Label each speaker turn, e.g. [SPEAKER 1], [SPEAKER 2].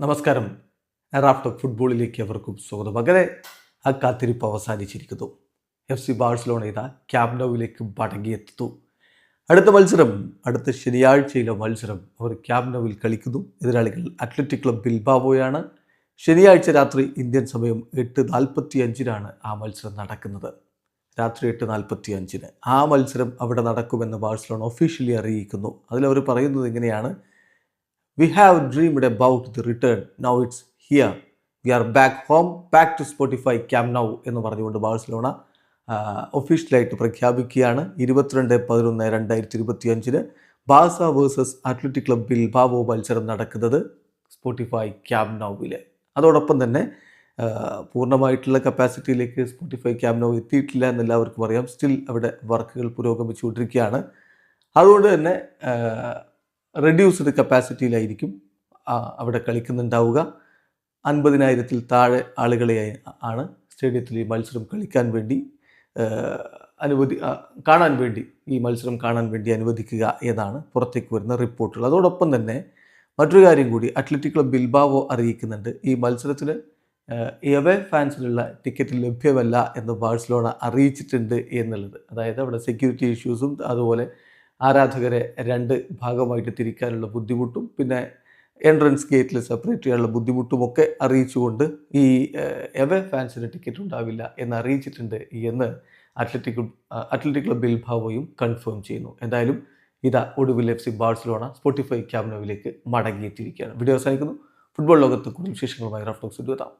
[SPEAKER 1] നമസ്കാരം. റാഫ്റ്റോക്ക് ഫുട്ബോളിലേക്ക് അവർക്കും സ്വാഗതം. അങ്ങനെ ആ കാത്തിരിപ്പ് അവസാനിച്ചിരിക്കുന്നു. എഫ് സി ബാഴ്സലോണ ഇതാ ക്യാബ്നോവിലേക്ക് മടങ്ങിയെത്തുന്നു. അടുത്ത മത്സരം അടുത്ത ശനിയാഴ്ചയിലെ മത്സരം അവർ ക്യാബ്നോവിൽ കളിക്കുന്നു. എതിരാളികൾ അത്ലറ്റിക് ക്ലബ് ബിൽബാവോയാണ്. ശനിയാഴ്ച രാത്രി ഇന്ത്യൻ സമയം എട്ട് നാൽപ്പത്തി അഞ്ചിനാണ് ആ മത്സരം നടക്കുന്നത്. രാത്രി എട്ട് നാൽപ്പത്തി അഞ്ചിന് ആ മത്സരം അവിടെ നടക്കുമെന്ന് ബാഴ്സലോണ ഒഫീഷ്യലി അറിയിക്കുന്നു. അതിലവർ പറയുന്നത് ഇങ്ങനെയാണ്. We have dreamed about the return now it's here we are back home back to Spotify Camp Nou എന്ന് പറഞ്ഞുകൊണ്ട് ബാഴ്സലോണ ഒഫീഷ്യലായിട്ട് പ്രഖ്യാപിക്കുകയാണ്. ഇരുപത്തിരണ്ട് പതിനൊന്ന് രണ്ടായിരത്തി ഇരുപത്തി അഞ്ചിന് ബാസ വേഴ്സസ് അത്ലറ്റിക് ക്ലബിൽ ബിൽബാവോ മത്സരം നടക്കുന്നത് സ്പോട്ടിഫൈ ക്യാം നൗവിൽ അതോടൊപ്പം തന്നെ പൂർണമായിട്ടുള്ള കപ്പാസിറ്റിയിലേക്ക് സ്പോട്ടിഫൈ ക്യാം നൗ എത്തിയിട്ടില്ല എന്ന് എല്ലാവർക്കും അറിയാം. സ്റ്റിൽ അവിടെ വർക്കുകൾ പുരോഗമിച്ചുകൊണ്ടിരിക്കുകയാണ്. അതുകൊണ്ട് തന്നെ റെഡ്യൂസ്ഡ് കപ്പാസിറ്റിയിലായിരിക്കും അവിടെ കളിക്കുന്നുണ്ടാവുക. അൻപതിനായിരത്തിൽ താഴെ ആളുകളെ ആണ് സ്റ്റേഡിയത്തിൽ ഈ മത്സരം കളിക്കാൻ വേണ്ടി അനുവദി കാണാൻ വേണ്ടി ഈ മത്സരം കാണാൻ വേണ്ടി അനുവദിക്കുക എന്നാണ് പുറത്തേക്ക് വരുന്ന റിപ്പോർട്ടുകൾ. അതോടൊപ്പം തന്നെ മറ്റൊരു കാര്യം കൂടി അത്ലറ്റിക് ക്ലബ് ബിൽബാവോ അറിയിക്കുന്നുണ്ട്. ഈ മത്സരത്തിന് എവേ ഫാൻസിനുള്ള ടിക്കറ്റ് ലഭ്യമല്ല എന്ന് ബാഴ്സലോണ അറിയിച്ചിട്ടുണ്ട് എന്നുള്ളത്. അതായത് അവിടെ സെക്യൂരിറ്റി ഇഷ്യൂസും അതുപോലെ ആരാധകരെ രണ്ട് ഭാഗമായിട്ട് തിരിക്കാനുള്ള ബുദ്ധിമുട്ടും പിന്നെ എൻട്രൻസ് ഗേറ്റിൽ സെപ്പറേറ്റ് ചെയ്യാനുള്ള ബുദ്ധിമുട്ടുമൊക്കെ അറിയിച്ചുകൊണ്ട് ഈ എവേ ഫാൻസിന് ടിക്കറ്റ് ഉണ്ടാവില്ല എന്ന് അറിയിച്ചിട്ടുണ്ട് എന്ന് അത്ലറ്റിക് അത്ലറ്റിക് ക്ലബ് ബിൽഭാവോയും കൺഫേം ചെയ്യുന്നു. എന്തായാലും ഇതാ ഒടുവിൽ എഫ് സി ബാഴ്സലോണ സ്പോട്ടിഫൈ ക്യാബിനോവിലേക്ക് മടങ്ങിയെത്തിയിരിക്കുകയാണ് വീഡിയോ അവസാനിക്കുന്നു. ഫുട്ബോൾ ലോകത്ത് കൂടുതൽ വിശേഷങ്ങളുമായി റഫ്ലോക്സ് എത്താം.